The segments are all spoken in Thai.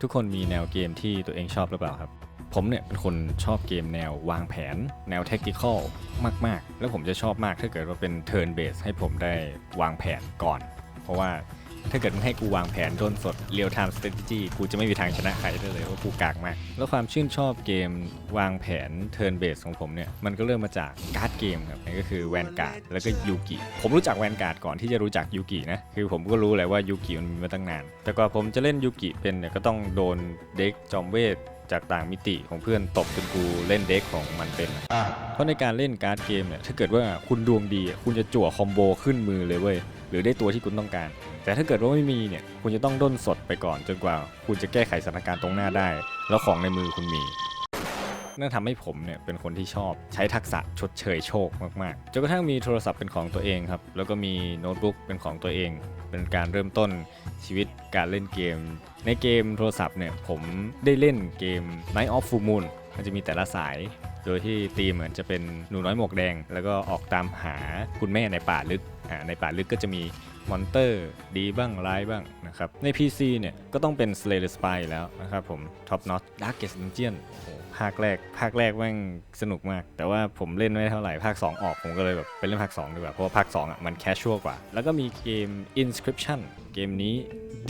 ทุกคนมีแนวเกมที่ตัวเองชอบหรือเปล่าครับ ผมเนี่ยเป็นคนชอบเกมแนววางแผน แนวแท็กติคอลมาก ๆ แล้วผมจะชอบมากถ้าเกิดว่าเป็นเทิร์นเบสให้ผมได้วางแผนก่อน เพราะว่า ถ้าเกิดมึงให้กูวางแผนด้นสด real time strategy กูจะไม่มีทางชนะใครได้เลยว่าะกูกากมาก แล้วความชื่นชอบเกมวางแผน turn base ของผมเนี่ย มันก็เริ่มมาจากการ์ดเกมครับนั่นก็คือแวนการ์ดแล้วก็ยูกิผมรู้จักแวนการ์ดก่อนที่จะรู้จักยูกินะ คือผมก็รู้แหละว่ายูกิมันมีมาตั้งนาน แต่กว่าผมจะเล่นยูกิเป็นเนี่ยก็ต้องโดนเด็กจอมเวทจากต่างมิติของเพื่อนตบจนกูเล่นเด็กของมันเป็น เพราะในการเล่นการ์ดเกมเนี่ยถ้าเกิดว่าคุณดวงดี คุณจะจั่วคอมโบขึ้นมือเลยเว้ย หรือได้ตัวที่คุณต้องการ แต่ถ้าเกิดว่าไม่มีเนี่ยคุณจะต้องด้นสดไปก่อนจนกว่า คุณจะแก้ไขสถานการณ์ตรงหน้าได้ แล้วของในมือคุณมีนั่นทำให้ผมเนี่ยเป็นคนที่ชอบใช้ทักษะชดเชยโชคมากๆจนกระทั่งมีโทรศัพท์เป็นของตัวเองครับ แล้วก็มีโน้ตบุ๊กเป็นของตัวเอง เป็นการเริ่มต้นชีวิตการเล่นเกม ในเกมโทรศัพท์เนี่ยผมได้เล่นเกม Night of Full Moon มันจะมีแต่ละสาย โดยที่ตีมเหมือนจะเป็นหนูน้อยหมวกแดง แล้วก็ออกตามหาคุณแม่ในป่าลึก ในป่าลึกก็จะมีมอนเตอร์ดีบ้างร้ายบ้างนะครับ ใน PC เนี่ยก็ต้องเป็น Slay the Spy แล้วนะครับผม Top Notch Darkest Dungeon โอ้ภาคแรก ภาคแรกแม่งสนุกมาก แต่ว่าผมเล่นไม่เท่าไหร่ ภาค 2 ออกผมก็เลยแบบไปเล่นภาค 2 ดีกว่า เพราะว่าภาค 2อะมันแคชชัวกว่า แล้วก็มีเกม Inscription เกมนี้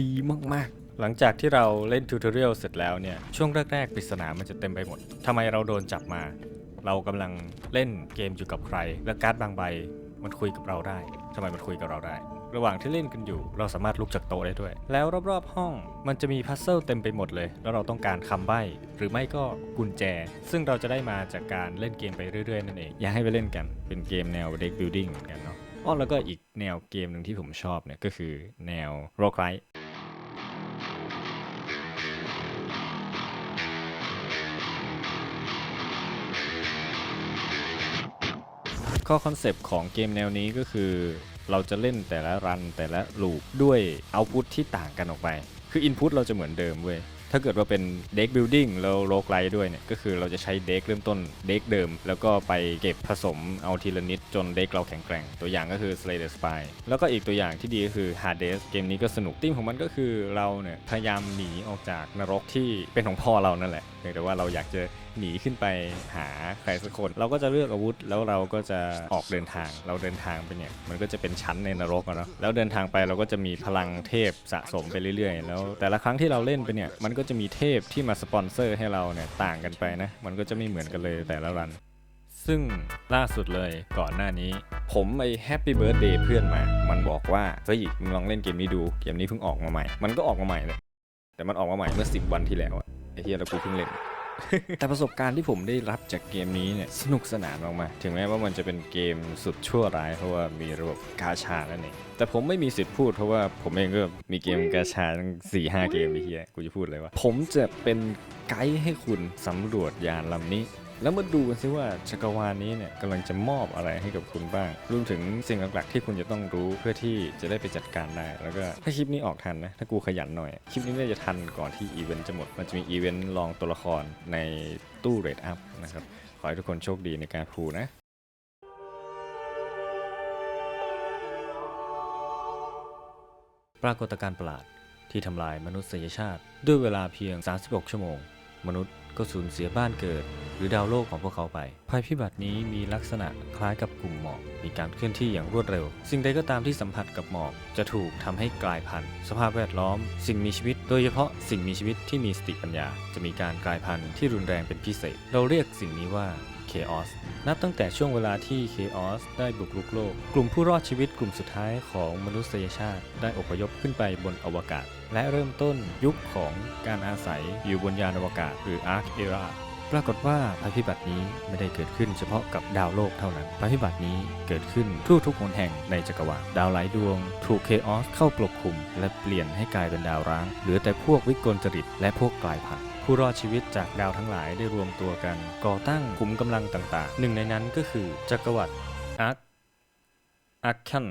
ดีมากๆหลังจากที่เราเล่นทูตอเรียลเสร็จแล้วเนี่ย ช่วงแรกๆปริศนามันจะเต็มไปหมด ทำไมเราโดนจับมา เรากำลังเล่นเกมอยู่กับใคร และการ์ดบางใบ มันคุยกับเราได้ทำไมมันคุยกับเราได้ ระหว่างที่เล่นกันอยู่ เราสามารถลุกจากโต๊ะได้ด้วย แล้วรอบๆห้องมันจะมีพัซเซิลเต็มไปหมดเลย แล้วเราต้องการคำใบ้ หรือไม่ก็กุญแจ ซึ่งเราจะได้มาจากการเล่นเกมไปเรื่อยๆนั่นเอง อยากให้ไปเล่นกัน เป็นเกมแนว deck building เหมือนกันเนาะอ้อแล้วก็อีกแนวเกมหนึ่งที่ผมชอบเนี่ยก็คือแนว roguelike ข้อคอนเซปต์ของเกมแนวนี้ก็คือ เราจะเล่นแต่ละรันแต่ละลูปด้วยเอาพุตที่ต่างกันออกไป คืออินพุตเราจะเหมือนเดิมเว้ยถ้าเกิดว่าเป็นเด็กบิลดิ้งแล้วโลกไลด้วยเนี่ย ก็คือเราจะใช้เด็กเริ่มต้นเด็กเดิม แล้วก็ไปเก็บผสมเอาทีละนิดจนเด็กเราแข็งแกร่ง ตัวอย่างก็คือ Slay the Spy แล้วก็อีกตัวอย่างที่ดีก็คือ Hades เกมนี้ก็สนุกธีมของมันก็คือเราเนี่ย พยายามหนีออกจากนรกที่เป็นของพ่อเรานั่นแหละเพียงแต่ว่าเราอยากจะ หนีขึ้นไปหาใครสักคน เราก็จะเลือกอาวุธแล้วเราก็จะออกเดินทาง เราเดินทางไปเนี่ยมันก็จะเป็นชั้นในนรกอะเนาะแล้วเดินทางไปเราก็จะมีพลังเทพสะสมไปเรื่อยๆ แล้วแต่ละครั้งที่เราเล่นไปเนี่ยมันก็จะมีเทพที่มาสปอนเซอร์ให้เราเนี่ยต่างกันไปนะมันก็จะไม่เหมือนกันเลยแต่ละรันซึ่งล่าสุดเลยก่อนหน้านี้ ผมไปแฮปปี้เบิร์ดเดย์เพื่อนมา มันบอกว่าเฮ้ยมึงลองเล่นเกมนี้ดู เกมนี้เพิ่งออกมาใหม่ มันก็ออกมาใหม่เลย แต่มันออกมาใหม่เมื่อ 10 วันที่แล้วอะไอ้เฮียแล้วกูเพิ่งเล่น แต่ประสบการณ์ที่ผมได้รับจากเกมนี้เนี่ยสนุกสนานมากๆถึงแม้ว่ามันจะเป็นเกมสุดชั่วร้ายเพราะว่ามีระบบกาชานั่นเองแต่ผมไม่มีสิทธิ์พูดเพราะว่าผมเองก็มีเกมกาชาตั้งสี่ห้าเกมไปเฮียกูจะพูดเลยว่า ผมจะเป็นไกด์ให้คุณสำรวจยานลำนี้ แล้วมาดูกันซิว่าจักรวาลนี้เนี่ยกำลังจะมอบอะไรให้กับคุณบ้าง รวมถึงสิ่งหลักๆที่คุณจะต้องรู้เพื่อที่จะได้ไปจัดการได้ แล้วก็ถ้าคลิปนี้ออกทันนะ ถ้ากูขยันหน่อย คลิปนี้น่าจะทันก่อนที่อีเวนต์จะหมด มันจะมีอีเวนต์ลองตัวละครในตู้เรดอัพนะครับ ขอให้ทุกคนโชคดีในการพูนะปรากฏการณ์ประหลาดที่ทำลายมนุษยชาติด้วยเวลาเพียง 36 ชั่วโมง มนุษย์ ก็สูญเสียบ้านเกิด หรือดาวโลกของพวกเขาไป ภัยพิบัตินี้มีลักษณะคล้ายกับกลุ่มหมอก มีการเคลื่อนที่อย่างรวดเร็ว สิ่งใดก็ตามที่สัมผัสกับหมอก จะถูกทำให้กลายพันธุ์ สภาพแวดล้อม สิ่งมีชีวิต โดยเฉพาะสิ่งมีชีวิตที่มีสติปัญญา จะมีการกลายพันธุ์ที่รุนแรงเป็นพิเศษ เราเรียกสิ่งนี้ว่า Chaos นับตั้งแต่ช่วงเวลาที่ Chaos ได้บุกรุกโลก กลุ่มผู้รอดชีวิตกลุ่มสุดท้ายของมนุษยชาติ ได้อพยพขึ้นไปบนอวกาศ และเริ่มต้นยุคของการอาศัยอยู่บนยานอวกาศ หรือ Ark Era ปรากฏว่าภัยพิบัตินี้ไม่ได้เกิดขึ้นเฉพาะกับดาวโลกเท่านั้น ภัยพิบัตินี้เกิดขึ้นทั่วทุกหนแห่งในจักรวาล ดาวหลายดวง ถูกเคออสเข้าปกคลุม และเปลี่ยนให้กลายเป็นดาวร้าง เหลือแต่พวกวิกลจริตและพวกกลายพันธุ์ ผู้รอดชีวิตจากดาวทั้งหลายได้รวมตัวกันก่อตั้งกลุ่มกำลังต่างๆ หนึ่งในนั้นก็คือจักรวรรดิอาร์คอาร์คัน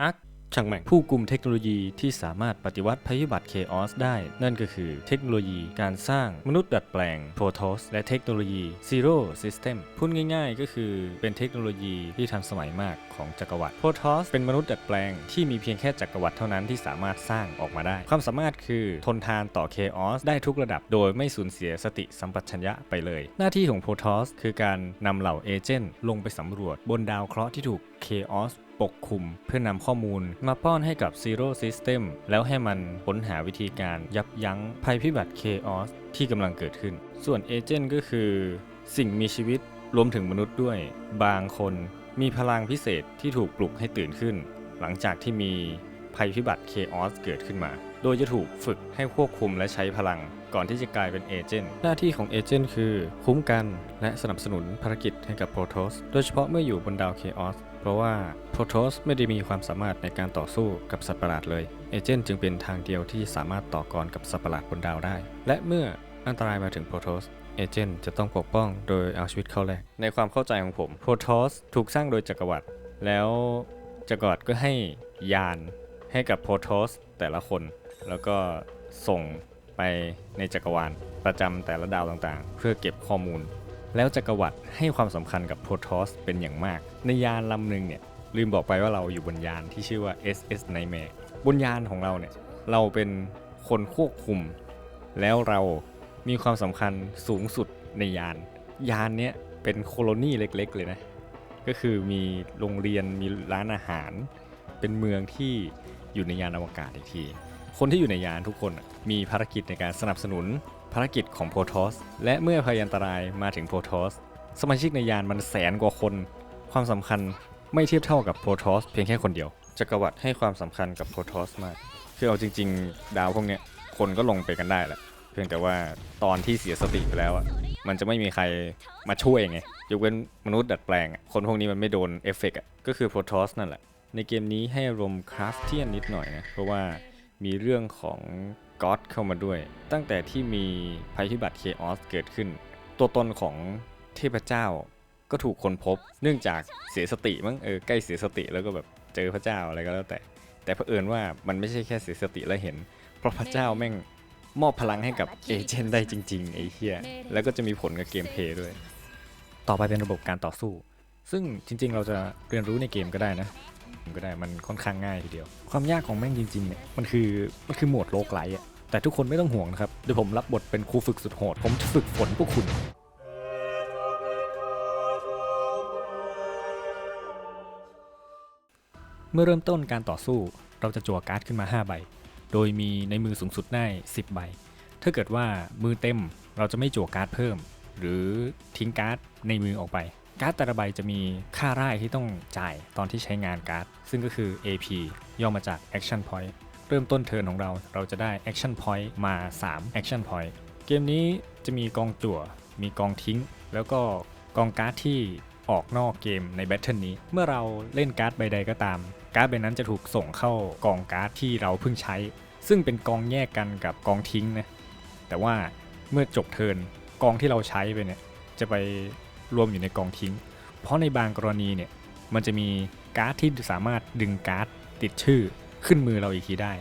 อาร์ค ช่างแม่งผู้กลุ่มเทคโนโลยีที่สามารถปฏิวัติภัยพิบัติ Chaos ได้ นั่นก็คือเทคโนโลยีการสร้างมนุษย์ดัดแปลง Protoss และเทคโนโลยี Zero System พูดง่ายๆ ก็คือเป็นเทคโนโลยีที่ทันสมัยมากของจักรวรรดิ Protoss เป็นมนุษย์ดัดแปลงที่มีเพียงแค่จักรวรรดิเท่านั้นที่สามารถสร้างออกมาได้ ความสามารถคือทนทานต่อ Chaos ได้ทุกระดับโดยไม่สูญเสียสติสัมปชัญญะไปเลย หน้าที่ของ Protoss คือการนำเหล่าเอเจนต์ลงไปสำรวจบนดาวเคราะห์ที่ถูก Chaos ปกคลุมเพื่อนำข้อมูล มาป้อนให้กับ Zero System แล้วให้มันค้นหาวิธีการยับยั้งภัยพิบัติ Chaos ที่กำลังเกิดขึ้น ส่วนเอเจนต์ก็คือ สิ่งมีชีวิตรวมถึงมนุษย์ด้วย บางคนมีพลังพิเศษที่ถูกปลุกให้ตื่นขึ้น หลังจากที่มีภัยพิบัติ Chaos เกิดขึ้นมา โดยจะถูกฝึกให้ควบคุมและใช้พลังก่อนที่จะกลายเป็นเอเจนต์ หน้าที่ของเอเจนต์คือ คุ้มกันและสนับสนุนภารกิจให้กับ Protoss โดยเฉพาะเมื่ออยู่บนดาว Chaos เพ ราะว่า Protoss ไม่ได้มีความสามารถในการต่อสู้กับสัตว์ประหลาดเลย เอเจนต์จึงเป็นทางเดียวที่สามารถต่อกรกับสัตว์ประหลาดบนดาวได้ และเมื่ออันตรายมาถึง Protoss เอเจนต์จะต้องปกป้องโดยเอาชีวิตเข้าแลกในความเข้าใจของผม Protoss ถูกสร้างโดยจักรวรรดิแล้วจักรวรรดิก็ให้ยานให้กับ Protoss แต่ละคน แล้วก็ส่งไปในจักรวาลประจำแต่ละดาวต่างๆ เพื่อเก็บข้อมูล แล้วจักรวรรดิให้ความสำคัญกับ Protoss เป็นอย่างมาก ในยานลำหนึ่งเนี่ยลืมบอกไปว่าเราอยู่บนยานที่ชื่อว่า SS Nightmare บนยานของเราเนี่ยเราเป็นคนควบคุม แล้วเรามีความสำคัญสูงสุดในยาน ยานเนี้ยเป็นโคโลนีเล็กๆ เลยนะ ก็คือมีโรงเรียนมีร้านอาหาร เป็นเมืองที่อยู่ในยานอวกาศอีกที คนที่อยู่ในยานทุกคนมีภารกิจในการสนับสนุน ภารกิจของโพ t o s และเมื่อพยันตรายมาถึงโพ t o s สมาชิกในยานมันแสนกว่าคน ความสำคัญไม่เทียบเท่ากับโพ t o s เพียงแค่คนเดียวจักรวรรดิให้ความสำคัญกับโพ t o s มาก คือเอาจริง ๆ ดาวพวกเนี้ยคนก็ลงไปกันได้แหละเพียงแต่ว่าตอนที่เสียสติไปแล้วอะมันจะไม่มีใครมาช่วยไงยกเว้นมนุษย์ดัดแปลงอะคนพวกนี้มันไม่โดนเอฟเฟกต์อะก็คือโพ t o s นั่นแหละในเกมนี้ให้อารมณ์คราฟเทียนนิดหน่อยนะเพราะว่ามีเรื่องของ ก็อดเข้ามาด้วย ตั้งแต่ที่มีภัยพิบัติเคออสเกิดขึ้น ตัวตนของเทพเจ้าก็ถูกค้นพบ เนื่องจากเสียสติมั้งเออใกล้เสียสติแล้วก็แบบเจอพระเจ้าอะไรก็แล้วแต่ แต่เผอิญว่ามันไม่ใช่แค่เสียสติแล้วเห็น เพราะพระเจ้าแม่งมอบพลังให้กับเอเจนต์ได้จริงๆไอ้เหี้ยแล้วก็จะมีผลกับเกมเพย์ด้วย ต่อไปเป็นระบบการต่อสู้ ซึ่งจริงๆ เราจะเรียนรู้ในเกมก็ได้นะ ก็ได้มันค่อนข้างง่ายทีเดียว ความยากของแม่งจริงๆเนี่ยมันคือมันคือโหมดโลกไลท์อะแต่ทุกคนไม่ต้องห่วงนะครับเดี๋ยวผมรับบทเป็นครูฝึกสุดโหด ผมจะฝึกฝนพวกคุณเมื่อเริ่มต้นการต่อสู้เราจะจั่วการ์ดขึ้นมา 5 ใบ โดยมีในมือสูงสุดได้ 10 ใบ ถ้าเกิดว่ามือเต็มเราจะไม่จั่วการ์ดเพิ่ม หรือทิ้งการ์ดในมือออกไป การ์ดแต่ละใบจะมีค่าร่ายที่ต้องจ่ายตอนที่ใช้งานการ์ด ซึ่งก็คือ AP ย่อมาจาก Action Point เริ่มต้นเทิร์นของเรา เราจะได้ Action Point มา 3 Action Point เกมนี้จะมีกองจั่ว มีกองทิ้ง แล้วก็กองการ์ดที่ออกนอกเกมในแบทเทิลนี้ เมื่อเราเล่นการ์ดใบใดก็ตาม การ์ดใบนั้นจะถูกส่งเข้ากองการ์ดที่เราเพิ่งใช้ ซึ่งเป็นกองแยกกันกับกองทิ้งนะ แต่ว่าเมื่อจบเทิร์นกองที่เราใช้ไปเนี่ยจะไป รวมอยู่ในกองทิ้ง เพราะในบางกรณีเนี่ยมันจะมีการ์ดที่สามารถดึงการ์ดติดชื่อขึ้นมือเราอีกทีได้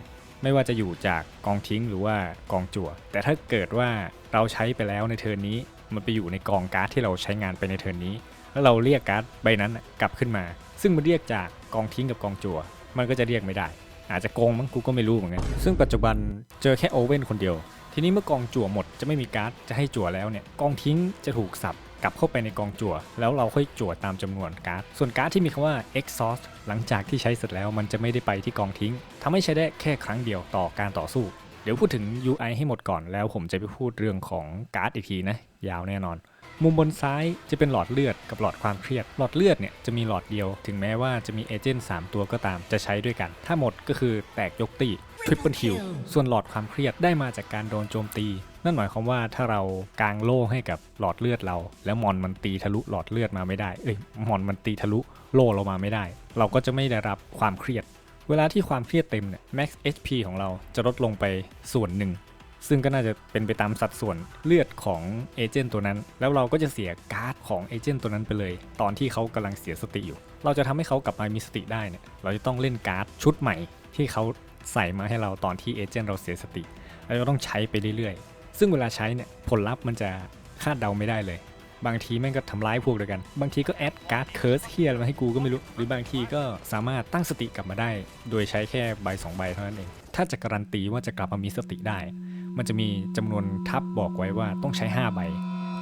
ไม่ว่าจะอยู่จากกองทิ้งหรือว่ากองจั่ว แต่ถ้าเกิดว่าเราใช้ไปแล้วในเทิร์นนี้ มันไปอยู่ในกองการ์ดที่เราใช้งานไปในเทิร์นนี้ แล้วเราเรียกการ์ดใบนั้นกลับขึ้นมา ซึ่งมันเรียกจากกองทิ้งกับกองจั่ว มันก็จะเรียกไม่ได้ อาจจะโกงมั้งกูก็ไม่รู้เหมือนกันซึ่งปัจจุบันเจอแค่โอเว่นคนเดียวทีนี้เมื่อกองจั่วหมดจะไม่มีการ์ดจะให้จั่วแล้วเนี่ยกองทิ้งจะถูกสับ กลับเข้าไปในกองจั่ว แล้วเราค่อยจั่วตามจำนวนการ์ด ส่วนการ์ดที่มีคำว่า exhaust หลังจากที่ใช้เสร็จแล้วมันจะไม่ได้ไปที่กองทิ้งทำให้ใช้ได้แค่ครั้งเดียวต่อการต่อสู้ เดี๋ยวพูดถึง UI ให้หมดก่อนแล้วผมจะไปพูดเรื่องของการ์ดอีกทีนะ ยาวแน่นอนมุมบนซ้ายจะเป็นหลอดเลือดกับหลอดความเครียด หลอดเลือดเนี่ยจะมีหลอดเดียว ถึงแม้ว่าจะมีเอเจนต์3ตัวก็ตามจะใช้ด้วยกัน ถ้าหมดก็คือแตกยกตีทริปเปิลคิวส่วนหลอดความเครียดได้มาจากการโดนโจมตี นั่นหมายความว่าถ้าเรากางโล่ให้กับหลอดเลือดเรา แล้วมอนมันตีทะลุหลอดเลือดมาไม่ได้ เอ้ยมอนมันตีทะลุโล่เรามาไม่ได้ เราก็จะไม่ได้รับความเครียด เวลาที่ความเครียดเต็มเนี่ย max HP ของเราจะลดลงไปส่วนหนึ่ง ซึ่งก็น่าจะเป็นไปตามสัดส่วนเลือดของเอเจนต์ตัวนั้น แล้วเราก็จะเสียการ์ดของเอเจนต์ตัวนั้นไปเลย ตอนที่เขากำลังเสียสติอยู่ เราจะทำให้เขากลับมามีสติได้เนี่ย เราจะต้องเล่นการ์ดชุดใหม่ที่เขาใส่มาให้เราตอนที่เอเจนต์เราเสียสติ เราจะต้องใช้ไปเรื่อยๆ ซึ่งเวลาใช้เนี่ยผลลัพธ์มันจะคาดเดาไม่ได้เลย บางทีแม่งก็ทำร้ายพวกเดียวกัน บางทีก็แอดการ์ดเคิร์สเฮียอะไรมาให้กูก็ไม่รู้ หรือบางทีก็สามารถตั้งสติกลับมาได้ โดยใช้แค่ใบสองใบเท่านั้นเอง ถ้าจะการันตีว่าจะกลับมามีสติได้ มันจะมีจำนวนทับบอกไว้ว่าต้องใช้ 5 ใบ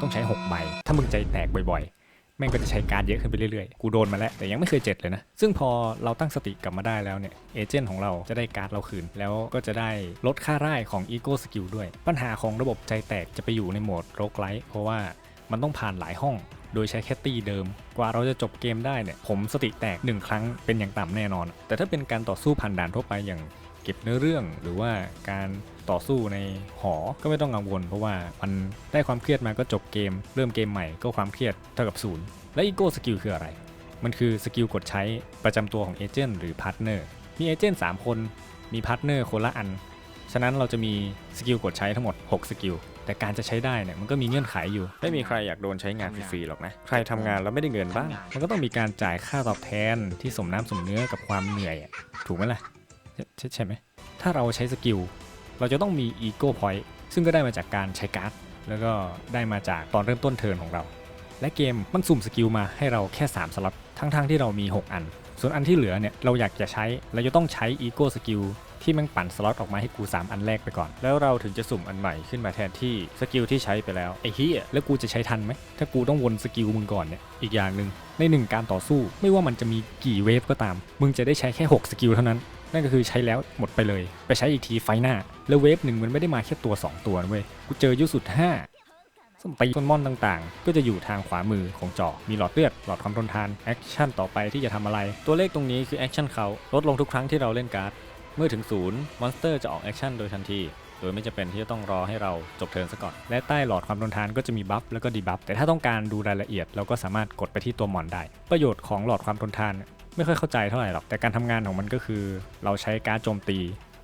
ต้องใช้ 6 ใบ ถ้ามึงใจแตกบ่อยๆ ม่งก็จะใช้การเยอะขึ้นไปเรื่อยๆ กูโดนมาแล้ว แต่ยังไม่เคยเจ็ดเลยนะ ซึ่งพอเราตั้งสติกลับมาได้แล้วเนี่ยเอเจนต์ของเราจะได้การ์ดเราคืน แล้วก็จะได้ลดค่าร่ายของอีโก้สกิลด้วย ปัญหาของระบบใจแตกจะไปอยู่ในโหมดโรกไลท์เพราะว่ามันต้องผ่านหลายห้องโดยใช้แค่ตีเดิม กว่าเราจะจบเกมได้เนี่ยผมสติแตกหนึ่งครั้งเป็นอย่างต่ำแน่นอน แต่ถ้าเป็นการต่อสู้ผ่านด่านทั่วไปอย่าง เก็บเนื้อเรื่องหรือว่าการต่อสู้ในหอ ก็ไม่ต้องกังวล เพราะว่ามันได้ความเครียดมาก็จบเกม เริ่มเกมใหม่ก็ความเครียดเท่ากับศูนย์และอีโก้สกิลคืออะไร มันคือสกิลกดใช้ประจำตัวของเอเจนต์หรือพาร์ทเนอร์มีเอเจนต์3คนมีพาร์ทเนอร์คนละอัน ฉะนั้นเราจะมีสกิลกดใช้ทั้งหมด 6 สกิล แต่การจะใช้ได้เนี่ยมันก็มีเงื่อนไขอยู่ ไม่มีใครอยากโดนใช้งานฟรีๆหรอกนะ ใครทำงานแล้วไม่ได้เงินบ้าง มันก็ต้องมีการจ่ายค่าตอบแทนที่สมน้ำสมเนื้อกับความเหนื่อย ถูกไหมล่ะ ใช่ไหมถ้าเราใช้สกิลเราจะต้องมีอีโก้พอยต์ซึ่งก็ได้มาจากการใช้การ์ดแล้วก็ได้มาจากตอนเริ่มต้นเทิร์นของเรา และเกมมันสุ่มสกิลมาให้เราแค่ 3 สล็อตทั้งๆที่เรามี 6 อัน ส่วนอันที่เหลือเนี่ยเราอยากจะใช้เราจะต้องใช้อีโก้สกิลที่มันปั่นสล็อตออกมาให้กู 3 อันแรกไปก่อน แล้วเราถึงจะสุ่มอันใหม่ขึ้นมาแทนที่สกิลที่ใช้ไปแล้วไอ้เฮียแล้วกูจะใช้ทันไหมถ้ากูต้องวนสกิลมึงก่อนเนี่ยอีกอย่างหนึ่งในหนึ่งการต่อสู้ไม่ว่ามันจะมีกี่เวฟก็ตาม มึงจะได้ใช้แค่ 6 สกิลเท่านั้น นั่นก็คือใช้แล้วหมดไปเลย ไปใช้อีกทีไฟหน้า แล้วเวฟหนึ่งมันไม่ได้มาแค่ตัว 2 ตัวนะเว้ย กูเจอยุสุด5สมตีต้นมอนต่างๆ ก็จะอยู่ทางขวามือของจอ มีหลอดเลือด หลอดความทนทาน แอคชั่นต่อไปที่จะทำอะไร ตัวเลขตรงนี้คือแอคชั่นเขาลดลงทุกครั้งที่เราเล่นการ์ด เมื่อถึงศูนย์มอนสเตอร์จะออกแอคชั่นโดยทันทีโดยไม่จำเป็นที่จะต้องรอให้เราจบเทิร์นซะก่อน และใต้หลอดความทนทานก็จะมีบัฟแล้วก็ดีบัฟ แต่ถ้าต้องการดูรายละเอียดเราก็สามารถกดไปที่ตัวมอนได้ ประโยชน์ของหลอดความทนทาน ไม่ค่อยเข้าใจเท่าไหร่หรอก แต่การทำงานของมันก็คือ เราใช้การโจมตี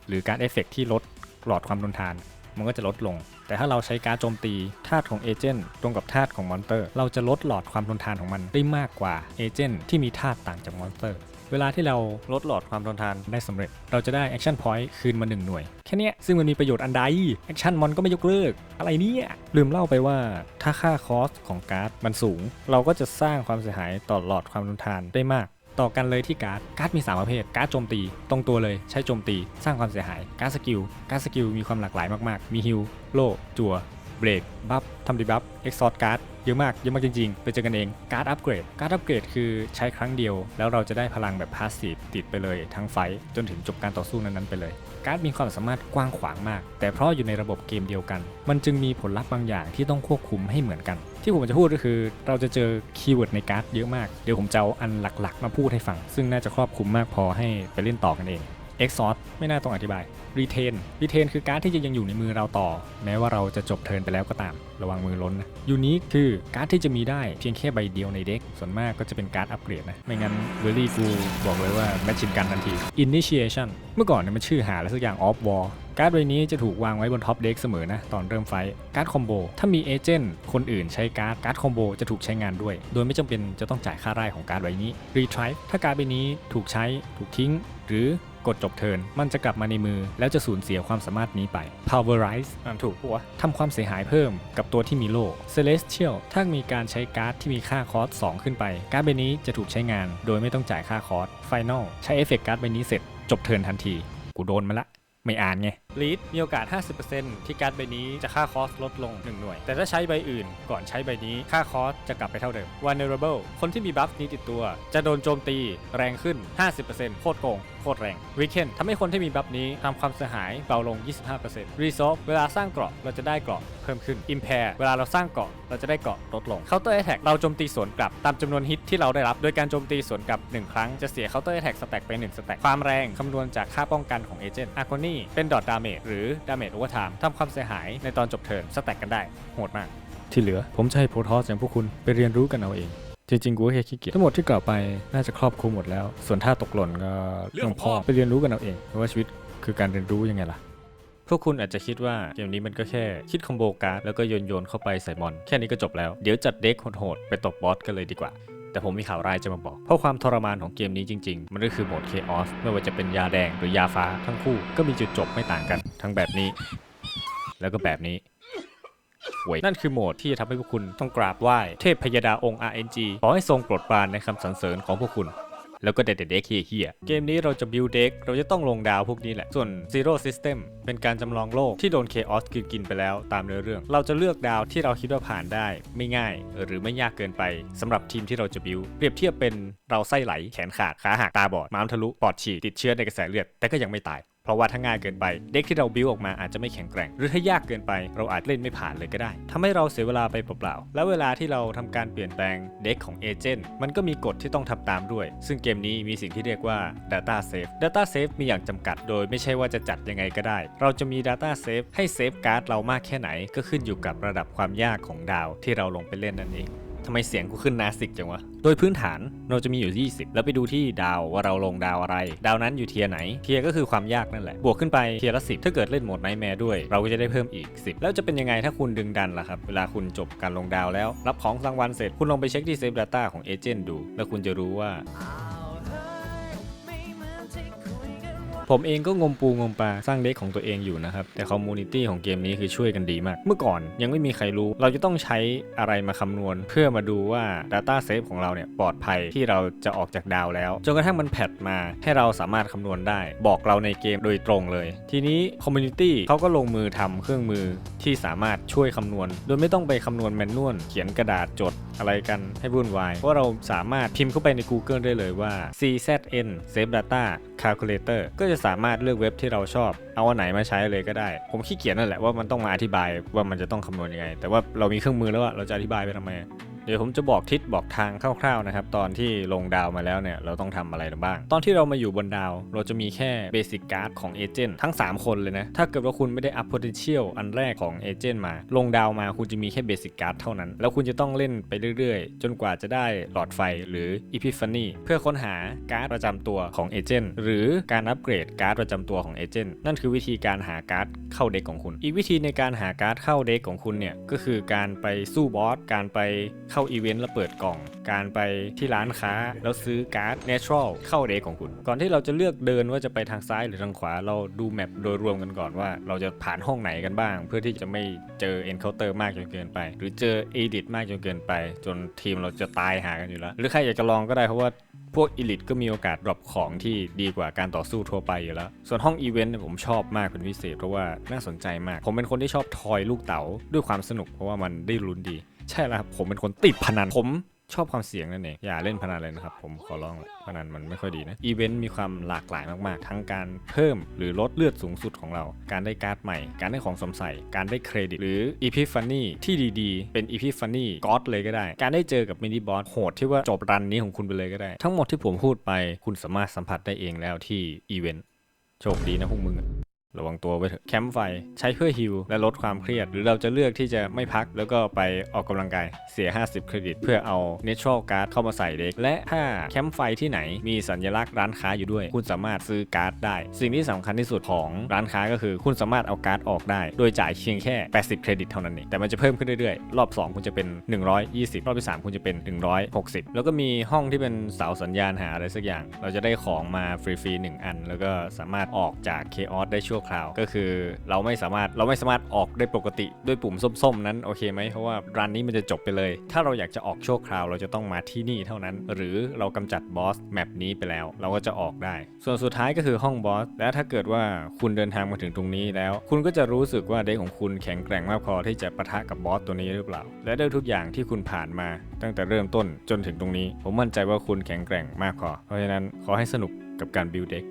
หรือการเอฟเฟกต์ที่ลดหลอดความทนทาน มันก็จะลดลง แต่ถ้าเราใช้การโจมตีธาตุของเอเจนต์ตรงกับธาตุของมอนสเตอร์ เราจะลดหลอดความทนทานของมันได้มากกว่าเอเจนต์ที่มีธาตุต่างจากมอนสเตอร์เวลาที่เราลดหลอดความทนทานได้สำเร็จ เราจะได้แอคชั่นพอยต์คืนมา1หน่วย แค่นี้ซึ่งมันมีประโยชน์อันใดแอคชั่นมอนก็ไม่ยกเลิก อะไรเนี่ยลืมเล่าไปว่าถ้าค่าคอสของการ์ดมันสูง เราก็จะสร้างความเสียหายต่อหลอดความทนทานได้มาก ต่อกันเลยที่การ์ด การ์ดมี 3 ประเภท การ์ดโจมตี ตรงตัวเลย ใช้โจมตี สร้างความเสียหาย การ์ดสกิล การ์ดสกิลมีความหลากหลายมากๆ มีฮิล โล่ จั่ว เบรก บัฟ ทำดีบัฟ เอ็กซอร์ดการ์ด เยอะมาก เยอะมากจริงๆ ไปเจอกันเอง การ์ดอัปเกรด การ์ดอัปเกรดคือใช้ครั้งเดียว แล้วเราจะได้พลังแบบพาสซีฟติดไปเลยทั้งไฟจนถึงจบการต่อสู้นั้นๆไปเลยการ์ดมีความสามารถกว้างขวางมาก แต่เพราะอยู่ในระบบเกมเดียวกัน มันจึงมีผลลัพธ์บางอย่างที่ต้องควบคุมให้เหมือนกัน ที่ผมจะพูดก็คือเราจะเจอคีย์เวิร์ดในการ์ดเยอะมาก เดี๋ยวผมจะเอาอันหลักๆ มาพูดให้ฟัง ซึ่งน่าจะครอบคลุมมากพอให้ไปเล่นต่อกันเอง Exhaust ไม่น่าต้องอธิบาย Retain Retain คือการ์ดที่จะยังอยู่ในมือเราต่อ แม้ว่าเราจะจบเทิร์นไปแล้วก็ตาม ระวังมือล้นนะ Unique คือการ์ดที่จะมีได้เพียงแค่ใบเดียวในเด็ก ส่วนมากก็จะเป็นการ์ดอัปเกรดนะ ไม่งั้นเวอรี่กูบอกเลยว่าแมชชินกันทันที Initiation เมื่อก่อนเนี่ยมันชื่อหาอะไรสักอย่าง Off War การ์ดใบนี้จะถูกวางไว้บนท็อปเด็กเสมอนะตอนเริ่มไฟการ์ดคอมโบถ้ามีเอเจนต์คนอื่นใช้การ์ดการ์ดคอมโบจะถูกใช้งานด้วย โดยไม่จำเป็นจะต้องจ่ายค่าไร่ของการ์ดใบนี้ Retrieve ถ้าการ์ดใบนี้ถูกใช้ถูกทิ้ง หรือกดจบเทินมันจะกลับมาในมือ แล้วจะสูญเสียความสามารถนี้ไป Powerize อ่านถูกปะวะทำความเสียหายเพิ่มกับตัวที่มีโล่ Celestial ถ้ามีการใช้การ์ดที่มีค่าคอส2ขึ้นไป การ์ดใบนี้จะถูกใช้งาน โดยไม่ต้องจ่ายค่าคอส Final ใช้เอฟเฟกต์การ์ดใบนี้เสร็จ จบเทินทันที กูโดนมาละ ไม่อ่านไงลีดมีโอกาส 50%ที่การ์ดใบนี้จะค่าคอสลดลง 1 หน่วย แต่ถ้าใช้ใบอื่นก่อนใช้ใบนี้ค่าคอสจะกลับไปเท่าเดิม Vulnerable คนที่มีบัฟนี้ติดตัว จะโดนโจมตีแรงขึ้น 50%โคตรโกง โคตรแรง Weekend ทำให้คนที่มีบัฟนี้ทำความเสียหายเบาลง 25% Resolve เวลาสร้างเกราะเราจะได้เกราะ พิ่มขึ้น Impair เวลาเราสร้างเกาะเราจะได้เกาะลดลง Counter Attack เราโจมตีสวนกลับตามจำนวนฮิตที่เราได้รับ โดยการโจมตีสวนกลับ 1 ครั้งจะเสีย Counter Attack สแต็กไป1สแต็กความแรงคำนวณจากค่าป้องกันของเอเจนต์ a r c o n y เป็นดอทดาเมจหรือดาเมจโอเวอร์ไทม์ทำความเสียหายในตอนจบเทิร์นสแต็กกันได้โหดมาก ที่เหลือผมจะให้โพทอสอย่างพวกคุณไปเรียนรู้กันเอาเองจริงๆกูแค่ขี้เกียจทั้งหมดที่กล่าวไปน่าจะครอบคลุมหมดแล้ว ส่วนถ้าตกหล่นก็เรื่องพ่อไปเรียนรู้กันเอาเองเพราะว่าชีวิตคือการเรียนรู้ยังไงล่ะ พวกคุณอาจจะคิดว่าเกมนี้มันก็แค่คิดคอมโบการ์ดแล้วก็โยนโยนเข้าไปใส่มอน แค่นี้ก็จบแล้ว เดี๋ยวจัดเด็กโหดๆไปตบบอสกันเลยดีกว่าแต่ผมมีข่าวร้ายจะมาบอก เพราะความทรมานของเกมนี้จริง ๆ มันก็คือโหมด Chaos ไม่ว่าจะเป็นยาแดงหรือยาฟ้าทั้งคู่ก็มีจุดจบไม่ต่างกัน ทั้งแบบนี้ แล้วก็แบบนี้หวยนั่นคือโหมดที่จะทำให้พวกคุณต้องกราบไหว้เทพพยดาองค์ RNG ขอให้ทรงโปรดปรานในคำสรรเสริญของพวกคุณ แล้วก็เด็ดเด็กเฮียเกมนี้เราจะบิวเด็กเราจะต้องลงดาวพวกนี้แหละ ส่วน Zero System เป็นการจำลองโลกที่โดน Chaos กินกินไปแล้วตามเนื้อเรื่อง เราจะเลือกดาวที่เราคิดว่าผ่านได้ ไม่ง่าย หรือไม่ยากเกินไปสำหรับทีมที่เราจะบิวเปรียบเทียบเป็นเราไส้ไหล แขนขาดขาหักตาบอดม้ามทะลุปอดฉี่ติดเชื้อในกระแสเลือดแต่ก็ยังไม่ตาย ราะว่าถ้าง่ายเกินไป เด็กที่เราบิวออกมาอาจจะไม่แข็งแกร่ง หรือถ้ายากเกินไป เราอาจเล่นไม่ผ่านเลยก็ได้ทำให้เราเสียเวลาไปเปล่าๆ แล้วเวลาที่เราทำการเปลี่ยนแปลงเด็กของเอเจนต์มันก็มีกฎที่ต้องทำตามด้วย ซึ่งเกมนี้มีสิ่งที่เรียกว่า Data Safe Data Safe มีอย่างจำกัด โดยไม่ใช่ว่าจะจัดยังไงก็ได้ เราจะมี Data Safe ให้เซฟการ์ดเรามากแค่ไหน ก็ขึ้นอยู่กับระดับความยากของดาวที่เราลงไปเล่นนั่นเอง ทำไมเสียงกูขึ้นนาสิกจังวะ โดยพื้นฐานเราจะมีอยู่ 20 แล้วไปดูที่ดาวว่าเราลงดาวอะไร ดาวนั้นอยู่เทียไหน เทียก็คือความยากนั่นแหละ บวกขึ้นไปเทียละ 10 ถ้าเกิดเล่นโหมดไนแมร์ด้วย เราก็จะได้เพิ่มอีก 10 แล้วจะเป็นยังไงถ้าคุณดึงดันล่ะครับ เวลาคุณจบการลงดาวแล้ว รับของรางวัลเสร็จ คุณลองไปเช็คที่เซฟ Data ของเอเจนต์ดู แล้วคุณจะรู้ว่า ผมเองก็งมปูงมปลาสร้างเด็กของตัวเองอยู่นะครับ แต่คอมมูนิตี้ของเกมนี้คือช่วยกันดีมาก เมื่อก่อนยังไม่มีใครรู้ เราจะต้องใช้อะไรมาคำนวณ เพื่อมาดูว่า Data Safe ของเราเนี่ยปลอดภัยที่เราจะออกจากดาวแล้ว จนกระทั่งมันแพทมาให้เราสามารถคำนวณได้ บอกเราในเกมโดยตรงเลย ทีนี้คอมมูนิตี้เขาก็ลงมือทำเครื่องมือที่สามารถช่วยคำนวณ โดยไม่ต้องไปคำนวณแมนนวลเขียนกระดาษจดอะไรกันให้วุ่นวายเพราะเราสามารถพิมพ์เข้าไปใน Google ได้เลยว่า CZN Save Data Calculator ก็จะสามารถเลือกเว็บที่เราชอบ เอาอันไหนมาใช้เลยก็ได้ ผมขี้เกียจนั่นแหละว่ามันต้องมาอธิบายว่ามันจะต้องคำนวณยังไง แต่ว่าเรามีเครื่องมือแล้วว่าเราจะอธิบายไปทำไม ดี๋ยวผมจะบอกทิศบอกทางคร่าวๆนะครับตอนที่ลงดาวมาแล้วเนี่ยเราต้องทำอะไรบ้าง ตอนที่เรามาอยู่บนดาว เราจะมีแค่เบสิกการ์ดของเอเจนต์ทั้ง 3 คนเลยนะ ถ้าเกิดว่าคุณไม่ได้อัพ potential อันแรกของเอเจนต์มา ลงดาวมาคุณจะมีแค่เบสิกการ์ดเท่านั้น แล้วคุณจะต้องเล่นไปเรื่อยๆ จนกว่าจะได้หลอดไฟหรืออีพิฟานีเพื่อค้นหาการ์ดประจำตัวของเอเจนต์หรือการอัปเกรดการ์ดประจำตัวของเอเจนต์นั่นคือวิธีการหาการ์ดเข้าเด็กของคุณ อีกวิธีในการหาการ์ดเข้าเด็กของคุณเนี่ยก็คือการไปสู้บอสการไปเข้าาอีเวนต์แล้วเปิดกล่อง การไปที่ร้านค้าแล้วซื้อการ์ด natural เข้าเด็กของคุณ ก่อนที่เราจะเลือกเดินว่าจะไปทางซ้ายหรือทางขวาเราดูแมปโดยรวมกันก่อนว่าเราจะผ่านห้องไหนกันบ้าง เพื่อที่จะไม่เจอ encounter มากจนเกินไป หรือเจอ edit มากจนเกินไป จนทีมเราจะตายหากันอยู่แล้ว หรือใครอยากจะลองก็ได้เพราะว่าพวก Elite ก็มีโอกาสดรอปของที่ดีกว่าการต่อสู้ทั่วไปอยู่แล้ว ส่วนห้องอีเวนต์ผมชอบมากเป็นพิเศษเพราะว่าน่าสนใจมาก ผมเป็นคนที่ชอบทอยลูกเต๋าด้วยความสนุกเพราะว่ามันได้ลุ้นดี ใช่แล้วครับผมเป็นคนติดพนันผมชอบความเสี่ยงนั่นเองอย่าเล่นพนันเลยนะครับ ผมขอร้องเลยพนันมันไม่ค่อยดีนะอีเวนต์มีความหลากหลายมากๆ ทั้งการเพิ่มหรือลดเลือดสูงสุดของเรา การได้การ์ดใหม่ การได้ของสมใส่การได้เครดิต หรืออีพิฟานี่ที่ดีๆ เป็นอีพิฟานี่ก็อดเลยก็ได้ การได้เจอกับมินิบอสโหดที่ว่าจบรันนี้ของคุณไปเลยก็ได้ ทั้งหมดที่ผมพูดไปคุณสามารถสัมผัสได้เองแล้วที่อีเวนต์โชคดีนะพวกมึง ระวังตัวไว้เถอะแคมป์ไฟใช้เพื่อฮิลและลดความเครียด หรือเราจะเลือกที่จะไม่พักแล้วก็ไปออกกำลังกายเสีย 50 เครดิต เพื่อเอา Natural Card เข้ามาใส่เด็ก และถ้าแคมป์ไฟที่ไหนมีสัญลักษณ์ร้านค้าอยู่ด้วย คุณสามารถซื้อการ์ดได้ สิ่งที่สำคัญที่สุดของร้านค้าก็คือคุณสามารถเอาการ์ดออกได้ โดยจ่ายเพียงแค่ 80 เครดิตเท่านั้นเองแต่มันจะเพิ่มขึ้นเรื่อยๆ รอบ 2 คุณจะเป็น 120 รอบที่ 3 คุณจะเป็น 160 แล้วก็มีห้องที่เป็นเสาสัญญาณหาอะไรสักอย่าง เราจะได้ของมาฟรีๆหนึ่งอัน แล้วก็สามารถออกจาก Chaos ได้ชั่วคราว ก็คือเราไม่สามารถเราไม่สามารถออกได้ปกติด้วยปุ่มส้มๆ นั้นโอเคไหมเพราะว่ารันนี้มันจะจบไปเลย ถ้าเราอยากจะออกชั่วคราว เราจะต้องมาที่นี่เท่านั้น หรือเรากำจัดบอสแมปนี้ไปแล้ว เราก็จะออกได้ ส่วนสุดท้ายก็คือห้องบอสและถ้าเกิดว่าคุณเดินทางมาถึงตรงนี้แล้ว คุณก็จะรู้สึกว่าเด็กของคุณแข็งแกร่งมากพอที่จะปะทะกับบอสตัวนี้หรือเปล่า และด้วยทุกอย่างที่คุณผ่านมา ตั้งแต่เริ่มต้นจนถึงตรงนี้ ผมมั่นใจว่าคุณแข็งแกร่งมากพอเพราะฉะนั้นขอให้สนุกกับการบิวเด็ก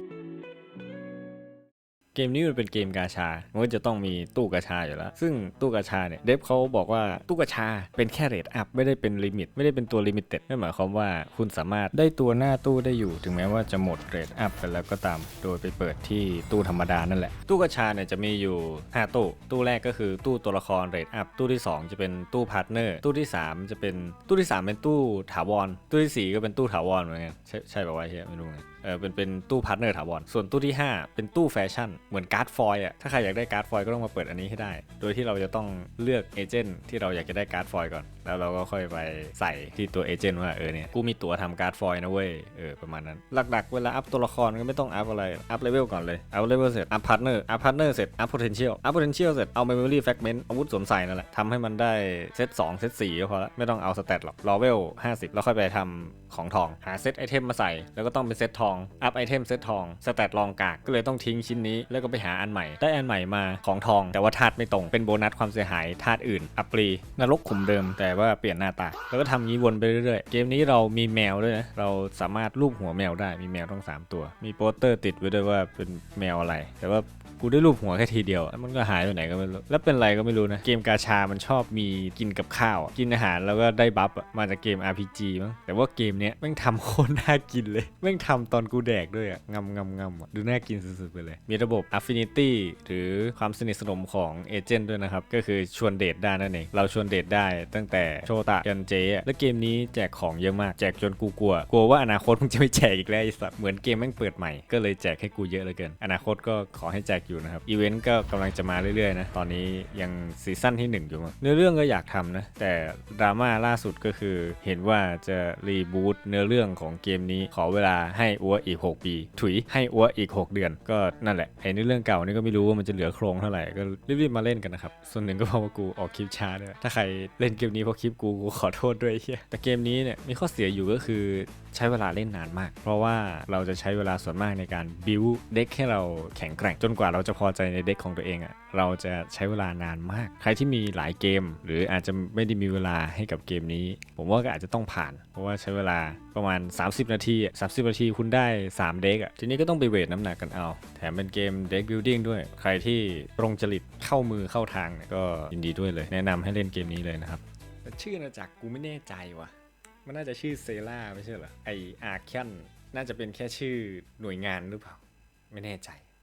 เกมนี้มันเป็นเกมกาชา มันก็จะต้องมีตู้กาชาอยู่แล้ว ซึ่งตู้กาชาเนี่ย เดฟเขาบอกว่าตู้กาชาเป็นแค่เรทอัพไม่ได้เป็นลิมิต ไม่ได้เป็นตัวลิมิเต็ดนั่นหมายความว่าคุณสามารถได้ตัวหน้าตู้ได้อยู่ ถึงแม้ว่าจะหมดเรทอัพไปแล้วก็ตาม โดยไปเปิดที่ตู้ธรรมดานั่นแหละ ตู้กาชาเนี่ยจะมีอยู่ 5 ตู้ ตู้แรกก็คือตู้ตัวละครเรทอัพ ตู้ที่ 2 จะเป็นตู้พาร์ทเนอร์ ตู้ที่ 3 จะเป็น ตู้ที่ 3 เป็นตู้ถาวร ตู้ที่ 4 ก็เป็นตู้ถาวรเหมือนกัน ใช่ใช่ป่าววะเฮียไม่รู้ไงเออเป็นเป็นตู้พาร์ทเนอร์ถาวรส่วนตู้ที่ 5 เป็นตู้แฟชั่น เหมือนการ์ดฟอยล์อะถ้าใครอยากได้การ์ดฟอยล์ก็ต้องมาเปิดอันนี้ให้ได้ โดยที่เราจะต้องเลือกเอเจนต์ที่เราอยากจะได้การ์ดฟอยล์ก่อน แล้วเราก็ค่อยไปใส่ที่ตัวเอเจนต์ว่าเออเนี่ยกูมีตั๋วทำการ์ดฟอยนะเว้ยเออประมาณนั้น หลักๆ เวลาอัพตัวละครก็ไม่ต้องอัพอะไร อัพเลเวลก่อนเลยอัพเลเวลเสร็จอัพพาร์ทเนอร์อัพพาร์ทเนอร์เสร็จอัพ potential อัพ potential เสร็จเอา memory fragment อาวุธสวมใส่นั่นแหละทำให้มันได้เซต2เซต4ก็พอละไม่ต้องเอาสเตตหรอกรอเวล50 แล้วค่อยไปทำของทองหาเซตไอเทมมาใส่แล้วก็ต้องเป็นเซตทองอัพไอเทมเซตทองสเตตรองกากก็เลยต้องทิ้งชิ้นนี้แล้วก็ไปหาอันใหม่ ได้อันใหม่มาของทอง แต่ว่าธาตุไม่ตรงเป็นโบนัสความเสียหายธาตุอื่นอัปรีนรกขุมเดิมแต่ว่าเปลี่ยนหน้าตา แล้วก็ทำงี้วนไปเรื่อยๆ เกมนี้เรามีแมวด้วยนะ เราสามารถรูปหัวแมวได้ มีแมวทั้งสามตัว มีโปสเตอร์ติดไว้ด้วยว่าเป็นแมวอะไร แต่ว่า กูได้รูปหัวแค่ทีเดียว มันก็หายไปไหนก็ไม่รู้ แล้วเป็นไรก็ไม่รู้นะ เกมกาชา มันชอบมีกินกับข้าว กินอาหารแล้วก็ได้บัฟมาจากเกม RPG มั้ง แต่ว่าเกมเนี้ยแม่งทำโคตรน่ากินเลย แม่งทำตอนกูแดกด้วยอะงำงำงำอะดูน่ากินสุดๆไปเลย มีระบบ Affinity หรือความสนิทสนมของเอเจนต์ด้วยนะครับ ก็คือชวนเดทได้นั่นเอง เราชวนเดทได้ตั้งแต่โชตะยันเจแล้วเกมนี้แจกของเยอะมาก แจกจนกูกลัว กลัวว่าอนาคตมึงจะไม่แจกอีกแล้วไอ้สัตว์ เหมือนเกมแม่งเปิดใหม่ ก็เลยแจกให้กูเยอะเหลยเกิน อนาคตก็ขอให้แจกอยู่นะครับอีเวนต์ก็กำลังจะมาเรื่อยๆนะตอนนี้ยังซีซั่นที่ 1 อยู่มั้งเนื้อเรื่องก็อยากทำนะแต่ดราม่าล่าสุดก็คือเห็นว่าจะรีบูตเนื้อเรื่องของเกมนี้ขอเวลาให้อัวอีก 6 ปี ถุยให้อัวอีก 6 เดือน ก็นั่นแหละไอ้เนื้อเรื่องเก่านี่ก็ไม่รู้ว่ามันจะเหลือโครงเท่าไหร่ก็รีบๆมาเล่นกันนะครับส่วนหนึ่งก็เพราะว่ากูออกคลิปช้าด้วยถ้าใครเล่นเกมนี้เพราะคลิปกูกูขอโทษด้วยเฮียแต่เกมนี้เนี่ยมีข้อเสียอยู่ก็คือใช้เวลาเล่นนานมาก เพราะว่าเราจะใช้เวลาส่วนมากในการบิวเด็กให้เราแข็งแกร่งจนกว่าเราจะพอใจในเด็กของตัวเองอะ่ะเราจะใช้เวลานานมาก ใครที่มีหลายเกม หรืออาจจะไม่ได้มีเวลาให้กับเกมนี้ ผมว่าก็อาจจะต้องผ่าน เพราะว่าใช้เวลาประมาณ 30 นาที30 นาทีคุณได้ 3 เด็กอะทีนี้ก็ต้องไปเวทน้ำหนักกันเอา แถมเป็นเกมเด็กบิลดิ้งด้วย ใครที่ตรงจริตเข้ามือเข้าทางเนี่ยก็ยินดีด้วยเลย แนะนำให้เล่นเกมนี้เลยนะครับชื่ออาณาจักกูไม่แน่ใจว่ะ มันน่าจะชื่อเซล่าไม่ใช่เหรอไออาร์เคนน่าจะเป็นแค่ชื่อหน่วยงานหรือเปล่า ไม่แน่ใจ